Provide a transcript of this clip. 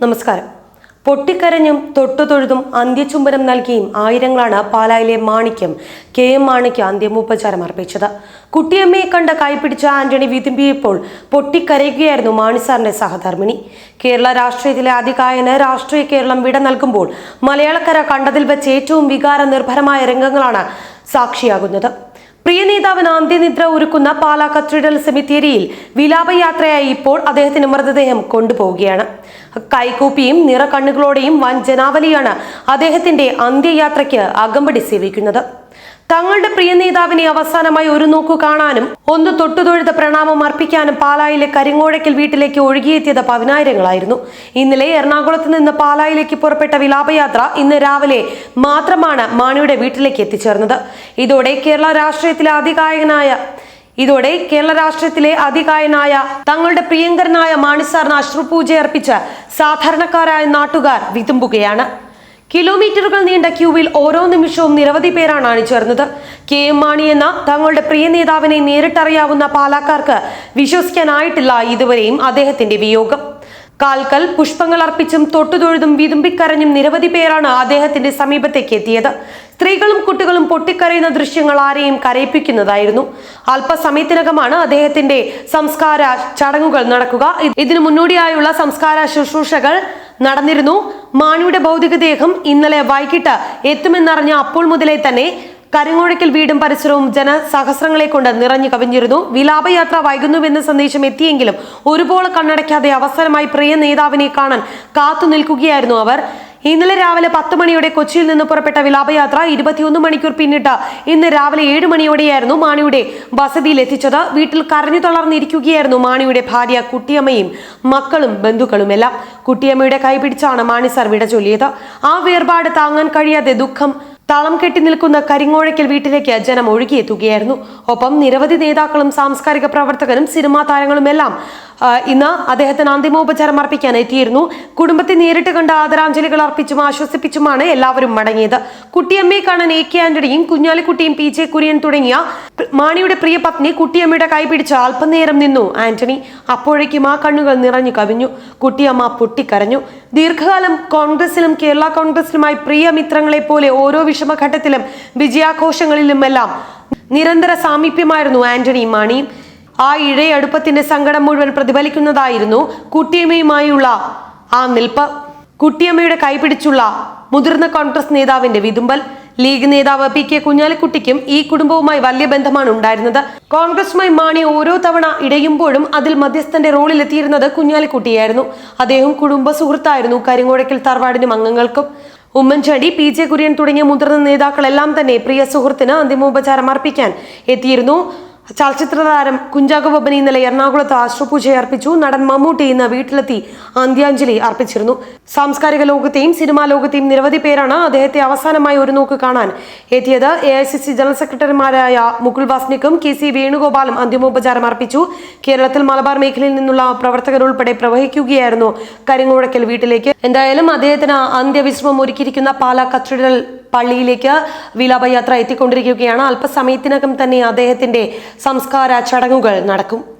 നമസ്കാരം. പൊട്ടിക്കരഞ്ഞും തൊട്ടുതൊഴുതും അന്ത്യചുംബനം നൽകിയും ആയിരങ്ങളാണ് പാലായിലെ മാണിക്യം കെ എം മാണിക്ക് അന്ത്യമോപചാരം അർപ്പിച്ചത്. കുട്ടിയമ്മയെ കണ്ട കൈപിടിച്ച ആന്റണി വിതുമ്പിയപ്പോൾ പൊട്ടിക്കരയുകയായിരുന്നു മാണിസാറിന്റെ സഹധർമ്മിണി. കേരള രാഷ്ട്രീയത്തിലെ അതികായന് രാഷ്ട്രീയ കേരളം വിട നൽകുമ്പോൾ മലയാളക്കര കണ്ടതിൽ വെച്ച് ഏറ്റവും വികാര നിർഭരമായ രംഗങ്ങളാണ് സാക്ഷിയാകുന്നത്. പ്രിയ നേതാവിന് അന്ത്യനിദ്ര ഒരുക്കുന്ന പാലാ കത്തീഡ്രൽ സെമിത്തേരിയിൽ വിലാപയാത്രയായി ഇപ്പോൾ അദ്ദേഹത്തിന്റെ മൃതദേഹം കൊണ്ടുപോവുകയാണ്. കൈകൂപ്പിയും നിറകണ്ണുകളോടെയും വൻ ജനാവലിയാണ് അദ്ദേഹത്തിന്റെ അന്ത്യയാത്രയ്ക്ക് അകമ്പടി സേവിക്കുന്നത്. തങ്ങളുടെ പ്രിയ നേതാവിനെ അവസാനമായി ഒരു നോക്കു കാണാനും ഒന്ന് തൊട്ടുതൊഴുത പ്രണാമം അർപ്പിക്കാനും പാലായിലെ കരിങ്ങോഴയ്ക്കൽ വീട്ടിലേക്ക് ഒഴുകിയെത്തിയത് പതിനായിരങ്ങളായിരുന്നു. ഇന്നലെ എറണാകുളത്ത് നിന്ന് പാലായിലേക്ക് പുറപ്പെട്ട വിലാപയാത്ര ഇന്ന് രാവിലെ മാത്രമാണ് മാണിയുടെ വീട്ടിലേക്ക് എത്തിച്ചേർന്നത്. ഇതോടെ കേരള രാഷ്ട്രീയത്തിലെ അതികായകനായ ഇതോടെ കേരള രാഷ്ട്രീയത്തിലെ അതികായനായ തങ്ങളുടെ പ്രിയങ്കരനായ മാണിസാറിന് അശ്രുപൂജ അർപ്പിച്ച് സാധാരണക്കാരായ നാട്ടുകാർ വിതുമ്പുകയാണ്. കിലോമീറ്ററുകൾ നീണ്ട ക്യൂവിൽ ഓരോ നിമിഷവും നിരവധി പേരാണ് അണിചേർന്നത്. കെ എം മാണി എന്ന തങ്ങളുടെ പ്രിയ നേതാവിനെ നേരിട്ടറിയാവുന്ന പാലാക്കാർക്ക് വിശ്വസിക്കാനായിട്ടില്ല ഇതുവരെയും അദ്ദേഹത്തിന്റെ വിയോഗം. കാൽക്കൽ പുഷ്പങ്ങൾ അർപ്പിച്ചും തൊട്ടുതൊഴുതും വിതുമ്പിക്കരഞ്ഞും നിരവധി പേരാണ് അദ്ദേഹത്തിന്റെ സമീപത്തേക്ക് എത്തിയത്. സ്ത്രീകളും കുട്ടികളും പൊട്ടിക്കരയുന്ന ദൃശ്യങ്ങൾ ആരെയും കരയിപ്പിക്കുന്നതായിരുന്നു. അല്പസമയത്തിനകമാണ് അദ്ദേഹത്തിന്റെ സംസ്കാര ചടങ്ങുകൾ നടക്കുക. ഇതിനു മുന്നോടിയായുള്ള സംസ്കാര ശുശ്രൂഷകൾ നടന്നിരുന്നു. മാണിയുടെ ഭൗതികദേഹം ഇന്നലെ വൈകിട്ട് എത്തുമെന്നറിഞ്ഞ അപ്പോൾ മുതലേ തന്നെ കരിങ്ങോഴക്കൽ വീടും പരിസരവും ജനസഹസ്രങ്ങളെ കൊണ്ട് നിറഞ്ഞു കവിഞ്ഞിരുന്നു. വിലാപയാത്ര വൈകുന്നുവെന്ന സന്ദേശം എത്തിയെങ്കിലും ഒരുപോലെ കണ്ണടയ്ക്കാതെ അവസരമായി പ്രിയ നേതാവിനെ കാണാൻ കാത്തു നിൽക്കുകയായിരുന്നു അവർ. ഇന്നലെ രാവിലെ പത്ത് മണിയോടെ കൊച്ചിയിൽ നിന്ന് പുറപ്പെട്ട വിലാപയാത്ര ഇരുപത്തിയൊന്ന് മണിക്കൂർ പിന്നിട്ട് ഇന്ന് രാവിലെ ഏഴ് മണിയോടെയായിരുന്നു മാണിയുടെ വസതിയിൽ എത്തിച്ചത് വീട്ടിൽ കരഞ്ഞു തളർന്നിരിക്കുകയായിരുന്നു മാണിയുടെ ഭാര്യ കുട്ടിയമ്മയും മക്കളും ബന്ധുക്കളുമെല്ലാം. കുട്ടിയമ്മയുടെ കൈപിടിച്ചാണ് മാണി സർ വിട ചൊല്ലിയത്. ആ വേർപാട് താങ്ങാൻ കഴിയാതെ ദുഃഖം തളം കെട്ടി നിൽക്കുന്ന കരിങ്ങോഴയ്ക്കൽ വീട്ടിലേക്ക് ജനം ഒഴുകിയെത്തുകയായിരുന്നു. ഒപ്പം നിരവധി നേതാക്കളും സാംസ്കാരിക പ്രവർത്തകരും സിനിമാ താരങ്ങളുമെല്ലാം ഇന്ന് അദ്ദേഹത്തിന് അന്തിമോപചാരം അർപ്പിക്കാൻ എത്തിയിരുന്നു. കുടുംബത്തെ നേരിട്ട് കണ്ട് ആദരാഞ്ജലികൾ അർപ്പിച്ചും ആശ്വസിപ്പിച്ചുമാണ് എല്ലാവരും മടങ്ങിയത്. കുട്ടിയമ്മയെ കാണാൻ എ കെ ആന്റണിയും കുഞ്ഞാലിക്കുട്ടിയും പി ജെ കുര്യൻ തുടങ്ങിയ മാണിയുടെ പ്രിയ പത്നി കുട്ടിയമ്മയുടെ കൈപിടിച്ച് അല്പനേരം നിന്നു ആന്റണി. അപ്പോഴേക്കും ആ കണ്ണുകൾ നിറഞ്ഞു കവിഞ്ഞു. കുട്ടിയമ്മ പൊട്ടിക്കരഞ്ഞു. ദീർഘകാലം കോൺഗ്രസിലും കേരള കോൺഗ്രസിലുമായി പ്രിയ മിത്രങ്ങളെ പോലെ ഓരോ വിഷമഘട്ടത്തിലും വിജയാഘോഷങ്ങളിലുമെല്ലാം നിരന്തര സാമീപ്യമായിരുന്നു ആന്റണി മാണിയും ആ ഇഴയടുപ്പത്തിന്റെ സങ്കടം മുഴുവൻ പ്രതിഫലിക്കുന്നതായിരുന്നു കുട്ടിയമ്മയുമായുള്ള ആ നിൽപ്പ്. കുട്ടിയമ്മയുടെ കൈപിടിച്ചുള്ള മുതിർന്ന കോൺഗ്രസ് നേതാവിന്റെ വിതുമ്പൽ. ലീഗ് നേതാവ് പി കെ കുഞ്ഞാലിക്കുട്ടിക്കും ഈ കുടുംബവുമായി വലിയ ബന്ധമാണ് ഉണ്ടായിരുന്നത്. കോൺഗ്രസുമായി മാണി ഓരോ തവണ ഇടയുമ്പോഴും അതിൽ മധ്യസ്ഥന്റെ റോളിൽ എത്തിയിരുന്നത് കുഞ്ഞാലിക്കുട്ടിയായിരുന്നു. അദ്ദേഹം കുടുംബ സുഹൃത്തായിരുന്നു കരിങ്ങോഴയ്ക്കൽ തറവാടിനും അംഗങ്ങൾക്കും. ഉമ്മൻചാണ്ടി പി ജെ കുര്യൻ തുടങ്ങിയ മുതിർന്ന നേതാക്കളെല്ലാം തന്നെ പ്രിയ സുഹൃത്തിന് അന്തിമോപചാരം അർപ്പിക്കാൻ എത്തിയിരുന്നു. ചലച്ചിത്ര താരം കുഞ്ചാക്കോ ബൊബൻ ഇന്നലെ എറണാകുളത്ത് അശ്രുപൂജ അർപ്പിച്ചു നടൻ മമ്മൂട്ടി ഇന്ന് വീട്ടിലെത്തി അന്ത്യാഞ്ജലി അർപ്പിച്ചിരുന്നു. സാംസ്കാരിക ലോകത്തെയും സിനിമാ ലോകത്തെയും നിരവധി പേരാണ് അദ്ദേഹത്തെ അവസാനമായി ഒരു നോക്ക് കാണാൻ എത്തിയത്. A I C C general സെക്രട്ടറിമാരായ മുകുൾ വാസ്നിക്കും കെ സി വേണുഗോപാലും അന്തിമോപചാരം അർപ്പിച്ചു. കേരളത്തിൽ മലബാർ മേഖലയിൽ നിന്നുള്ള പ്രവർത്തകർ ഉൾപ്പെടെ പ്രവഹിക്കുകയായിരുന്നു കരിങ്ങോഴക്കൽ വീട്ടിലേക്ക്. എന്തായാലും അദ്ദേഹത്തിന് അന്ത്യവിശ്രമം ഒരുക്കിയിരിക്കുന്ന പാലാ കത്തീഡ്രൽ പള്ളിയിലേക്ക് വിലാപയാത്ര എത്തിക്കൊണ്ടിരിക്കുകയാണ്. അല്പസമയത്തിനകം തന്നെ അദ്ദേഹത്തിന്റെ സംസ്കാര ചടങ്ങുകൾ നടക്കും.